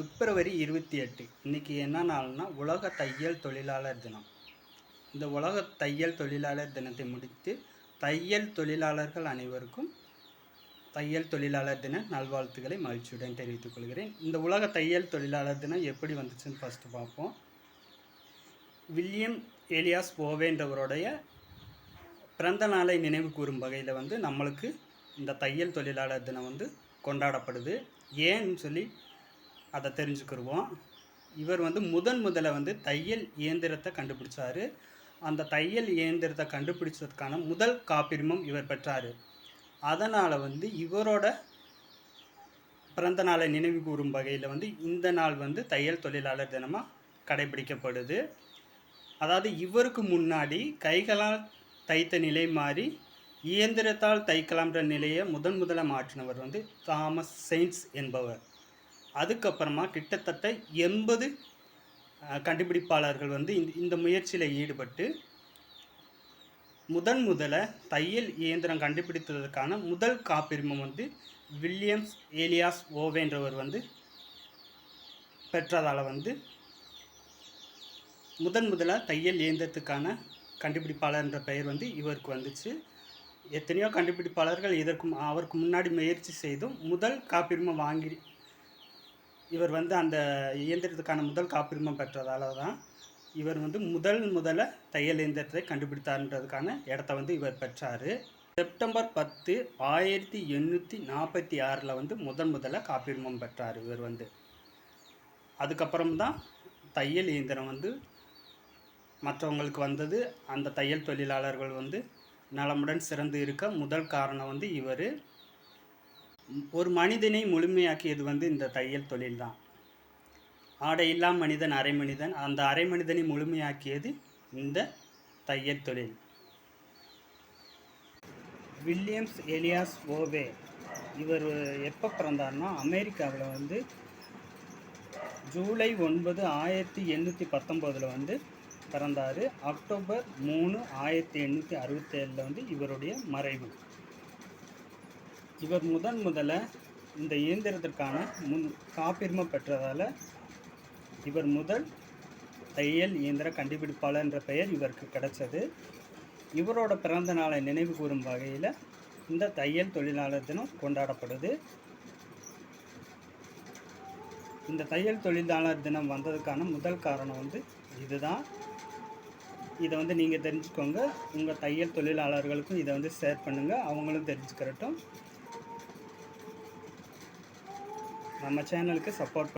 பிப்ரவரி இருபத்தி எட்டு. இன்றைக்கி என்ன நாள்னா உலக தையல் தொழிலாளர் தினம். இந்த உலக தையல் தொழிலாளர் தினத்தை முடித்து தையல் தொழிலாளர்கள் அனைவருக்கும் தையல் தொழிலாளர் தின நல்வாழ்த்துக்களை மகிழ்ச்சியுடன் தெரிவித்துக் கொள்கிறேன். இந்த உலக தையல் தொழிலாளர் தினம் எப்படி வந்துச்சுன்னு ஃபஸ்ட்டு பார்ப்போம். வில்லியம் ஏலியாஸ் ஓவேன்றவருடைய பிறந்த நாளை நினைவு கூறும் வகையில் வந்து நம்மளுக்கு இந்த தையல் தொழிலாளர் தினம் வந்து கொண்டாடப்படுது. ஏன்னு சொல்லி அதை தெரிஞ்சுக்கிடுவோம் இவர் வந்து முதன் முதல்ல வந்து தையல் இயந்திரத்தை கண்டுபிடிச்சார். அந்த தையல் இயந்திரத்தை கண்டுபிடிச்சதுக்கான முதல் காப்பிரிமம் இவர் பெற்றார். அதனால் வந்து இவரோட பிறந்த நாளை நினைவு கூறும் வகையில் வந்து இந்த நாள் வந்து தையல் தொழிலாளர் தினமாக கடைபிடிக்கப்படுது. அதாவது இவருக்கு முன்னாடி கைகளால் தைத்த நிலை மாறி இயந்திரத்தால் தைக்கலாம்ன்ற நிலையை முதன் முதலாக மாற்றினவர் வந்து தாமஸ் செயின்ஸ் என்பவர். அதுக்கப்புறமா கிட்டத்தட்ட எண்பது கண்டுபிடிப்பாளர்கள் வந்து இந்த இந்த முயற்சியில் ஈடுபட்டு முதன் முதல தையல் இயந்திரம் கண்டுபிடித்ததற்கான முதல் காப்பிரிமம் வந்து வில்லியம்ஸ் ஏலியாஸ் ஓவேன்றவர் வந்து பெற்றதால் வந்து முதன் முதல தையல் இயந்திரத்துக்கான கண்டுபிடிப்பாளர் என்ற பெயர் வந்து இவருக்கு வந்துச்சு. எத்தனையோ கண்டுபிடிப்பாளர்கள் இதற்கும் அவருக்கு முன்னாடி முயற்சி செய்தும் முதல் காப்பிரிமம் வாங்கி இவர் வந்து அந்த இயந்திரத்துக்கான முதல் காப்புரிமம் பெற்றதால தான் இவர் வந்து முதல் முதல்ல தையல் இயந்திரத்தை கண்டுபிடித்தார்ன்றதுக்கான இடத்த வந்து இவர் பெற்றார். செப்டம்பர் பத்து ஆயிரத்தி எண்ணூற்றி நாற்பத்தி ஆறில் வந்து முதன் முதல்ல காப்புரிமம் பெற்றார் இவர் வந்து. அதுக்கப்புறம் தான் தையல் இயந்திரம் வந்து மற்றவங்களுக்கு வந்தது. அந்த தையல் தொழிலாளர்கள் வந்து நலமுடன் சிறந்து இருக்க முதல் காரணம் வந்து இவர். ஒரு மனிதனை முழுமையாக்கியது வந்து இந்த தையல் தொழில் தான் ஆடை இல்லா மனிதன் அரை மனிதன் அந்த அரை மனிதனை முழுமையாக்கியது இந்த தையல் தொழில். வில்லியம்ஸ் எலியாஸ் ஓவே இவர் எப்போ பிறந்தார்னா அமெரிக்காவில் வந்து ஜூலை ஒன்பது ஆயிரத்தி எண்ணூற்றி பத்தொம்போதில் வந்து பிறந்தார். அக்டோபர் மூணு ஆயிரத்தி எண்ணூற்றி அறுபத்தேழில் வந்து இவருடைய மறைவு. இவர் முதன் முதல்ல இந்த இயந்திரத்திற்கான முன் காப்பிரிமை பெற்றதால் இவர் முதல் தையல் இயந்திர கண்டுபிடிப்பாளர் என்ற பெயர் இவருக்கு கிடைச்சது. இவரோட பிறந்த நாளை நினைவு கூறும் வகையில் இந்த தையல் தொழிலாளர் தினம் கொண்டாடப்படுது. இந்த தையல் தொழிலாளர் தினம் வந்ததுக்கான முதல் காரணம் வந்து இதுதான். இதை வந்து நீங்கள் தெரிஞ்சுக்கோங்க. உங்கள் தையல் தொழிலாளர்களுக்கும் இதை வந்து ஷேர் பண்ணுங்கள் அவங்களும் தெரிஞ்சுக்கிறட்டும். நம்ம சேனலுக்கு சப்போர்ட்